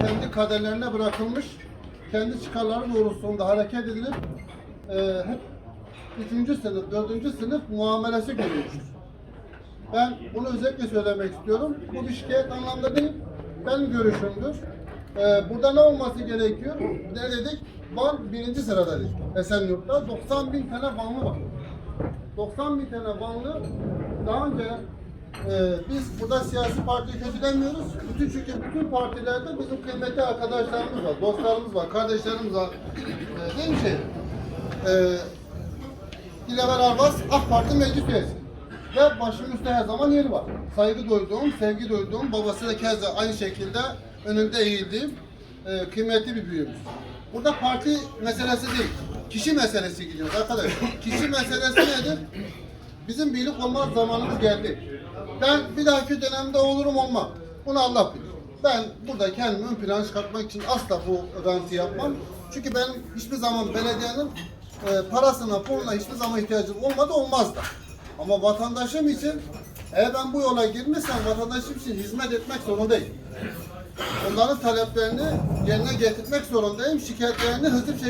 kendi kaderlerine bırakılmış, kendi çıkarları doğrultusunda hareket edilip e, hep üçüncü sınıf, dördüncü sınıf muamelesi görüyoruz. Ben bunu özellikle söylemek istiyorum. Bu bir şikayet anlamda değil, benim görüşümdür. Ee, burada ne olması gerekiyor? Ne dedik? Van birinci sırada dedik. Esenyurt'ta 90 bin tane Vanlı var. 90 bin tane Vanlı daha önce e, biz burada siyasi partiyi kötülemiyoruz. Bütün çünkü bütün partilerde bizim kıymetli arkadaşlarımız var, dostlarımız var, kardeşlerimiz var. E, değil mi şey? E, Dilever Arbas AK Parti meclis üyesi. Ve başımın üstte her zaman yeri var. Saygı duyduğum, sevgi duyduğum, babası da keza aynı şekilde önünde eğildiğim e, kıymetli bir büyüğümüz. Burada parti meselesi değil, kişi meselesi gidiyor arkadaşlar. Kişi meselesi nedir? Bizim birlik olma zamanımız geldi. Ben bir dahaki dönemde olurum olmam. Bunu Allah bilir. Ben burada kendimi ön plana çıkartmak için asla bu rantı yapmam. Çünkü ben hiçbir zaman belediyenin e, parasına, puluna hiçbir zaman ihtiyacım olmadı, olmaz da. Ama vatandaşım için eğer ben bu yola girmişsem vatandaşım için hizmet etmek zorundayım. Onların taleplerini yerine getirmek zorundayım. Şikayetlerini hızlı bir şekilde